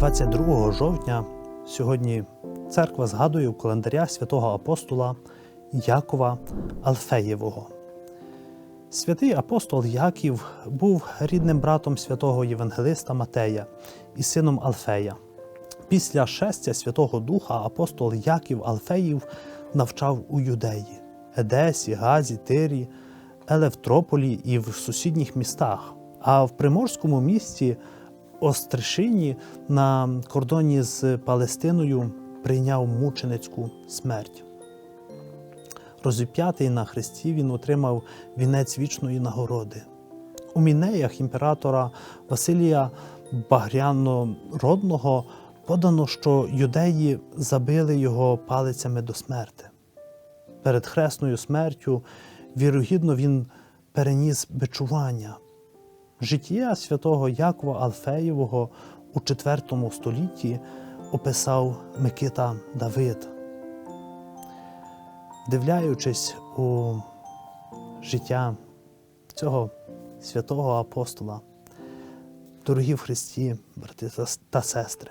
22 жовтня сьогодні церква згадує в календарях святого апостола Якова Алфеєвого. Святий апостол Яків був рідним братом святого Євангелиста Матея і сином Алфея. Після шестя Святого Духа апостол Яків Алфеїв навчав у Юдеї, Едесі, Газі, Тирі, Елевтрополі і в сусідніх містах. А в приморському місті Остришині на кордоні з Палестиною прийняв мученицьку смерть. Розіп'ятий на хресті він отримав вінець вічної нагороди. У мінеях імператора Василія Багрянородного подано, що юдеї забили його палицями до смерти. Перед хресною смертю вірогідно він переніс бичування. Життя святого Якова Алфеєвого у IV столітті описав Микита Давид. Вдивляючись у життя цього святого апостола, дорогі в Христі, брати та- сестри,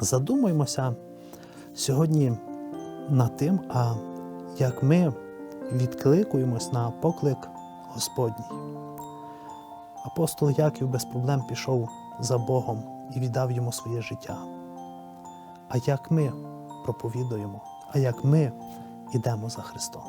задумаймося сьогодні над тим, а як ми відкликуємось на поклик Господній. Апостол Яків без проблем пішов за Богом і віддав йому своє життя. А як ми проповідуємо, а як ми йдемо за Христом?